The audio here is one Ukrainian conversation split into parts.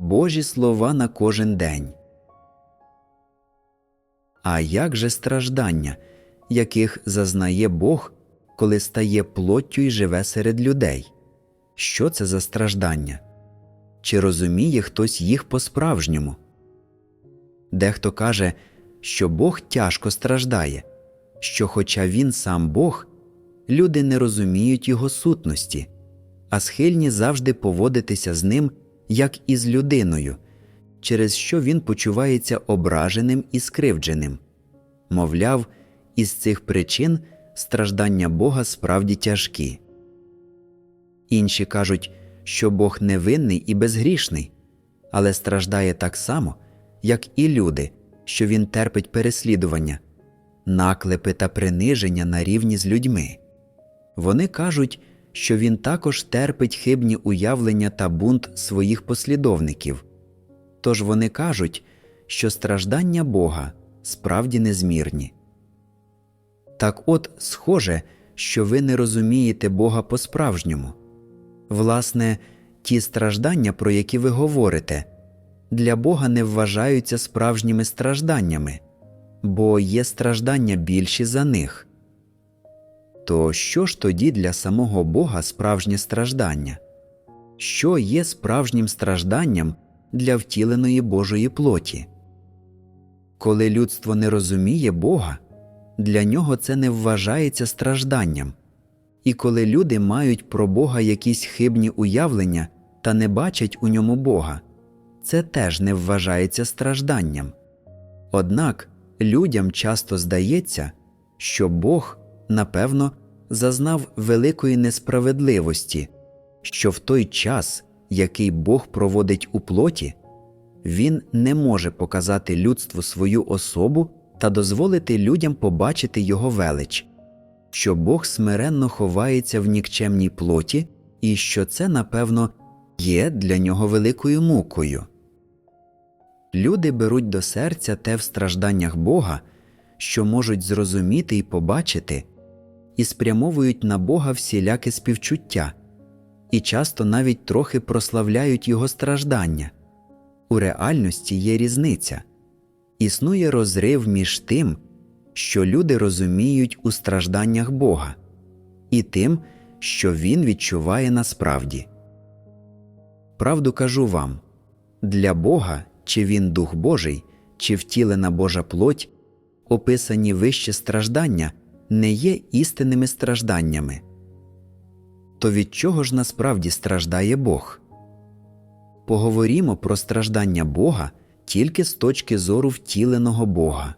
Божі слова на кожен день. А як же страждання, яких зазнає Бог, коли стає плоттю і живе серед людей? Що це за страждання? Чи розуміє хтось їх по-справжньому? Дехто каже, що Бог тяжко страждає, що, хоча він сам Бог, люди не розуміють його сутності, а схильні завжди поводитися з ним як із людиною, через що він почувається ображеним і скривдженим. Мовляв, із цих причин страждання Бога справді тяжкі. Інші кажуть, що Бог невинний і безгрішний, але страждає так само, як і люди, що він терпить переслідування, наклепи та приниження на рівні з людьми. Вони кажуть, що він також терпить хибні уявлення та бунт своїх послідовників. Тож вони кажуть, що страждання Бога справді незмірні. Так от, схоже, що ви не розумієте Бога по-справжньому. Власне, ті страждання, про які ви говорите, для Бога не вважаються справжніми стражданнями, бо є страждання більші за них. То що ж тоді для самого Бога справжнє страждання? Що є справжнім стражданням для втіленої Божої плоті? Коли людство не розуміє Бога, для нього це не вважається стражданням, і коли люди мають про Бога якісь хибні уявлення та не бачать у ньому Бога, це теж не вважається стражданням. Однак людям часто здається, що Бог, напевно, зазнав великої несправедливості, що в той час, який Бог проводить у плоті, він не може показати людству свою особу та дозволити людям побачити його велич, що Бог смиренно ховається в нікчемній плоті і що це, напевно, є для нього великою мукою. Люди беруть до серця те в стражданнях Бога, що можуть зрозуміти і побачити, і спрямовують на Бога всіляке співчуття, і часто навіть трохи прославляють Його страждання. У реальності є різниця існує розрив між тим, що люди розуміють у стражданнях Бога, і тим, що Він відчуває насправді. Правду кажу вам для Бога, чи він Дух Божий, чи втілена Божа плоть, описані вище страждання не є істинними стражданнями. То від чого ж насправді страждає Бог? Поговоримо про страждання Бога тільки з точки зору втіленого Бога.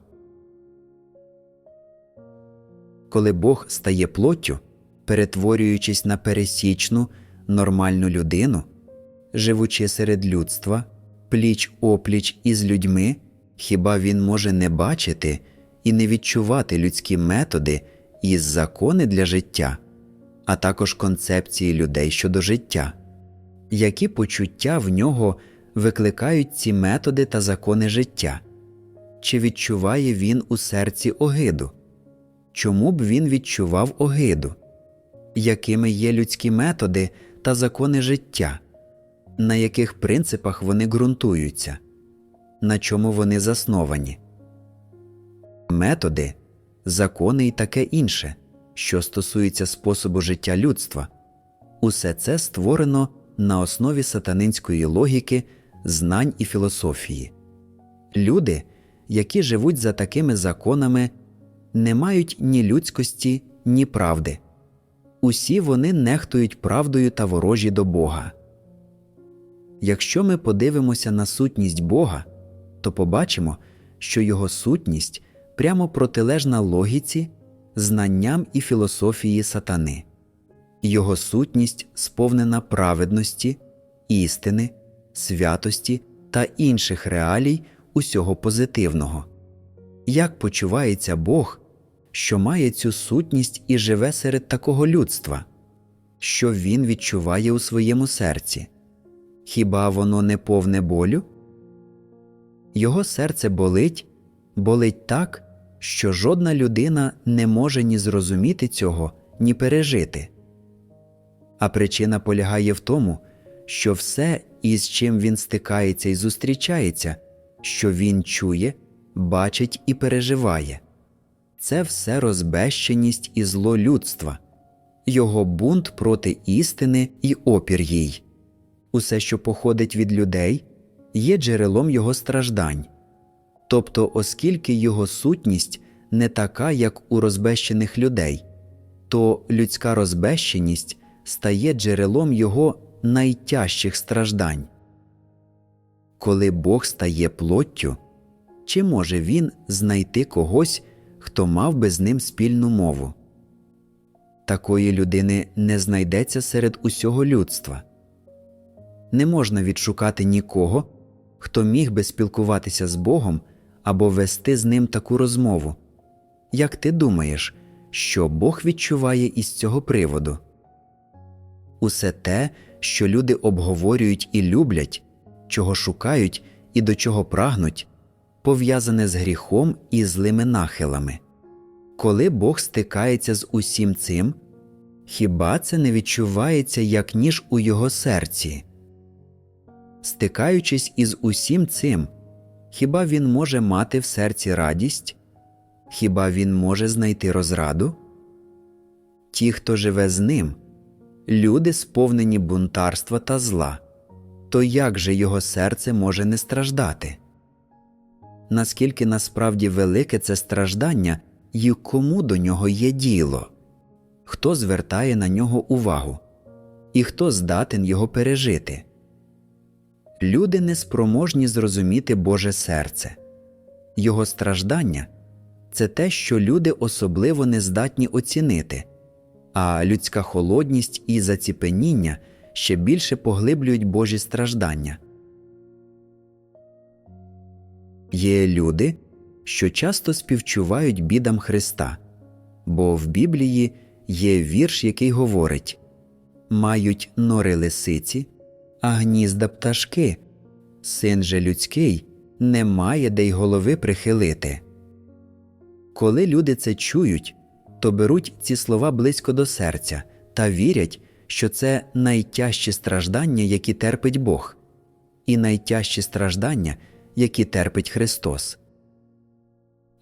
Коли Бог стає плоттю, перетворюючись на пересічну, нормальну людину, живучи серед людства, пліч опліч із людьми, хіба він може не бачити і не відчувати людські методи і закони для життя, а також концепції людей щодо життя, які почуття в нього викликають ці методи та закони життя? Чи відчуває він у серці огиду? Чому б він відчував огиду? Якими є людські методи та закони життя? На яких принципах вони ґрунтуються? На чому вони засновані? Методи, закони і таке інше, що стосується способу життя людства, усе це створено на основі сатанинської логіки знань і філософії. Люди, які живуть за такими законами, не мають ні людськості, ні правди. Усі вони нехтують правдою та ворожі до Бога. Якщо ми подивимося на сутність Бога, то побачимо, що Його сутність прямо протилежна логіці, знанням і філософії сатани, Його сутність сповнена праведності, істини, святості та інших реалій усього позитивного. Як почувається Бог, що має цю сутність і живе серед такого людства, що він відчуває у своєму серці? Хіба воно не повне болю? Його серце болить, болить так, що жодна людина не може ні зрозуміти цього, ні пережити. А причина полягає в тому, що все і з чим він стикається і зустрічається, що він чує, бачить і переживає. Це все розбещеність і зло людства, його бунт проти істини і опір їй. Усе, що походить від людей, є джерелом його страждань. Тобто, оскільки його сутність не така, як у розбещених людей, то людська розбещеність стає джерелом його найтяжчих страждань. Коли Бог стає плоттю, чи може він знайти когось, хто мав би з ним спільну мову? Такої людини не знайдеться серед усього людства. Не можна відшукати нікого, хто міг би спілкуватися з Богом або вести з ним таку розмову. Як ти думаєш, що Бог відчуває із цього приводу? Усе те, що люди обговорюють і люблять, чого шукають і до чого прагнуть, пов'язане з гріхом і злими нахилами. Коли Бог стикається з усім цим, хіба це не відчувається як ніж у його серці? Стикаючись із усім цим, хіба він може мати в серці радість? Хіба він може знайти розраду? Ті, хто живе з ним, люди сповнені бунтарства та зла, то як же його серце може не страждати? Наскільки насправді велике це страждання і кому до нього є діло? Хто звертає на нього увагу? І хто здатен його пережити? Люди неспроможні зрозуміти Боже серце, Його страждання це те, що люди особливо не здатні оцінити, а людська холодність і заціпеніння ще більше поглиблюють Божі страждання. Є люди, що часто співчувають бідам Христа, бо в Біблії є вірш, який говорить мають нори лисиці, а гнізда пташки, син же людський не має де й голови прихилити. Коли люди це чують, то беруть ці слова близько до серця та вірять, що це найтяжчі страждання, які терпить Бог, і найтяжчі страждання, які терпить Христос.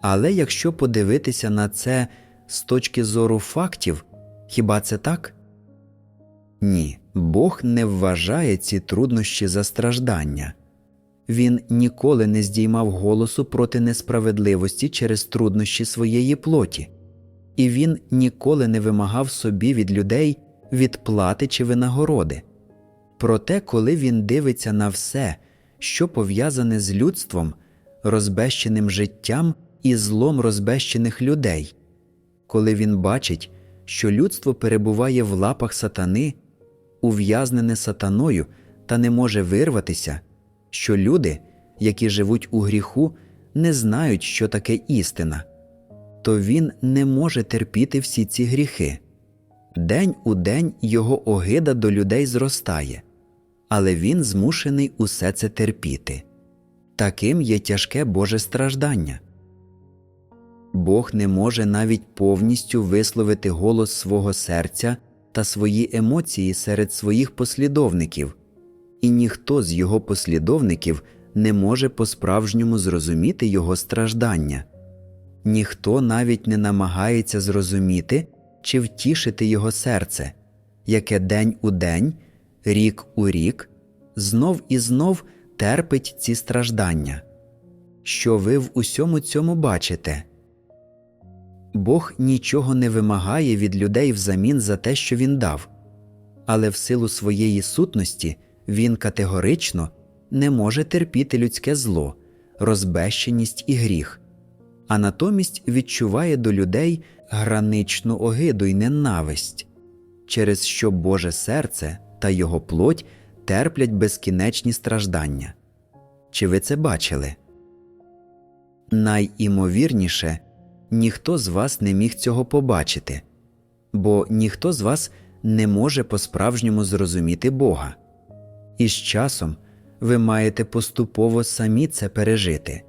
Але якщо подивитися на це з точки зору фактів, хіба це так? Ні, Бог не вважає ці труднощі за страждання. Він ніколи не здіймав голосу проти несправедливості через труднощі своєї плоті, і він ніколи не вимагав собі від людей відплати чи винагороди. Проте, коли він дивиться на все, що пов'язане з людством, розбещеним життям і злом розбещених людей, коли він бачить, що людство перебуває в лапах сатани, ув'язнене сатаною та не може вирватися що люди, які живуть у гріху, не знають, що таке істина, то він не може терпіти всі ці гріхи. День у день його огида до людей зростає, але він змушений усе це терпіти. Таким є тяжке Боже страждання. Бог не може навіть повністю висловити голос свого серця та свої емоції серед своїх послідовників, і ніхто з його послідовників не може по-справжньому зрозуміти його страждання, ніхто навіть не намагається зрозуміти чи втішити його серце, яке день у день, рік у рік, знов і знов терпить ці страждання. Що ви в усьому цьому бачите? Бог нічого не вимагає від людей взамін за те, що він дав, але в силу своєї сутності він категорично не може терпіти людське зло, розбещеність і гріх, а натомість відчуває до людей граничну огиду й ненависть, через що Боже серце та його плоть терплять безкінечні страждання. Чи ви це бачили? Найімовірніше, ніхто з вас не міг цього побачити, бо ніхто з вас не може по-справжньому зрозуміти Бога і з часом ви маєте поступово самі це пережити.